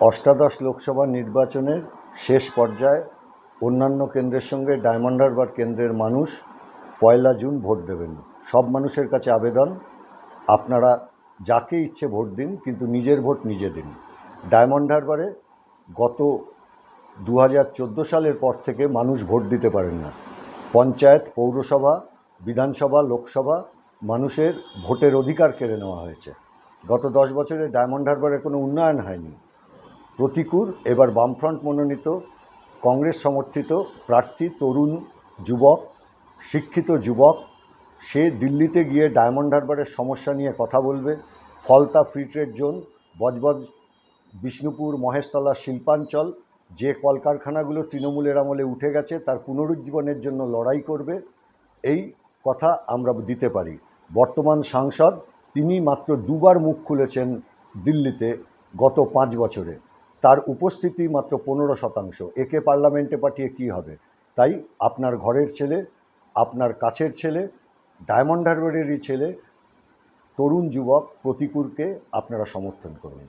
অষ্টাদশ লোকসভা নির্বাচনের শেষ পর্যায়ে অন্যান্য কেন্দ্রের সঙ্গে ডায়মন্ড হারবার কেন্দ্রের মানুষ পয়লা জুন ভোট দেবেন। সব মানুষের কাছে আবেদন, আপনারা যাকে ইচ্ছে ভোট দিন, কিন্তু নিজের ভোট নিজে দিন। ডায়মন্ড হারবারে গত দু হাজার চোদ্দ সালের পর থেকে মানুষ ভোট দিতে পারেন না। পঞ্চায়েত, পৌরসভা, বিধানসভা, লোকসভা মানুষের ভোটের অধিকার কেড়ে নেওয়া হয়েছে। গত দশ বছরে ডায়মন্ড হারবারে কোনো উন্নয়ন হয়নি। প্রতিকূল এবার বামফ্রন্ট মনোনীত, কংগ্রেস সমর্থিত প্রার্থী তরুণ যুবক, শিক্ষিত যুবক, সে দিল্লিতে গিয়ে ডায়মন্ড হারবারের সমস্যা নিয়ে কথা বলবে, Falta free trade zone, Budge Budge, Bishnupur, Maheshtala শিল্পাঞ্চল, যে কলকারখানাগুলো তৃণমূলের আমলে উঠে গেছে, তার পুনরুজ্জীবনের জন্য লড়াই করবে, এই কথা আমরা দিতে পারি। বর্তমান সাংসদ, তিনি মাত্র দুবার মুখ খুলেছেন দিল্লিতে গত পাঁচ বছরে। তার উপস্থিতি মাত্র পনেরো শতাংশ। একে পার্লামেন্টে পাঠিয়ে কি হবে? তাই আপনার ঘরের ছেলে, আপনার কাছের ছেলে, ডায়মন্ড হারবারেরই ছেলে, তরুণ যুবক প্রতিকূলকে আপনারা সমর্থন করুন।